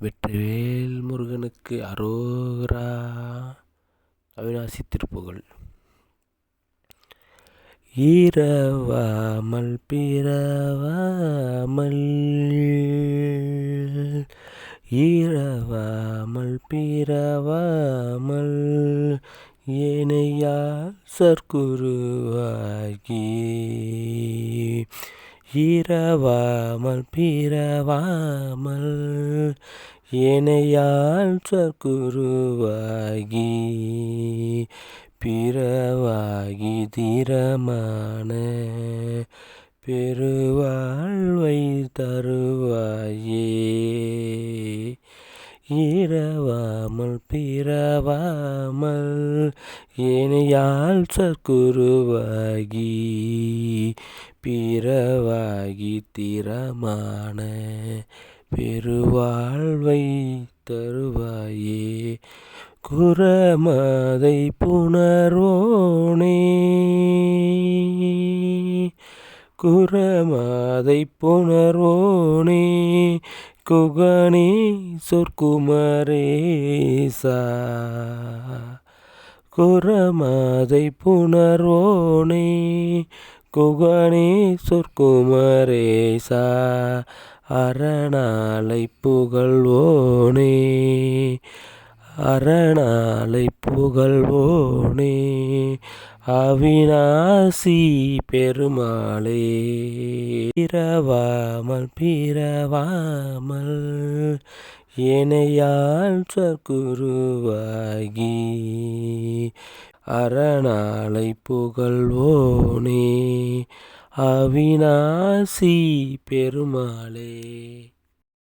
வெற்றிவேல் முருகனுக்கு அரோரா அவிநாசி திருப்புகள் ஈரவாமல் பிறவாமல் ஈரவாமல் பிறவாமல் ஏனையா சர்க்குருவாகி இரவாமல் பிறவாமல் ஏனையால் சர்க்குருவாகி பிறவாகி தீரமான பெருவாழ்வை தரு இரவாமல் பிறவாமல் ஏனையால் சற்குருவாகி பிறவாகி திறமான பெருவாழ்வை தருவாயே. குரமதை புணர்வோனே. குரமதை புணர்வோனே. குகனே சொற்குமரேசா குரமாதை புணர்வோனே குகனே சொற்குமரேசா அரணாலை புகழ்வோனே அரணாலை புகழ்வோனே அவினாசி பெருமாளே. பிறவாமல் பிறவாமல் இணையால் சர்க்குருவாகி அரணாலை புகழ்வோனே அவினாசி பெருமாளே.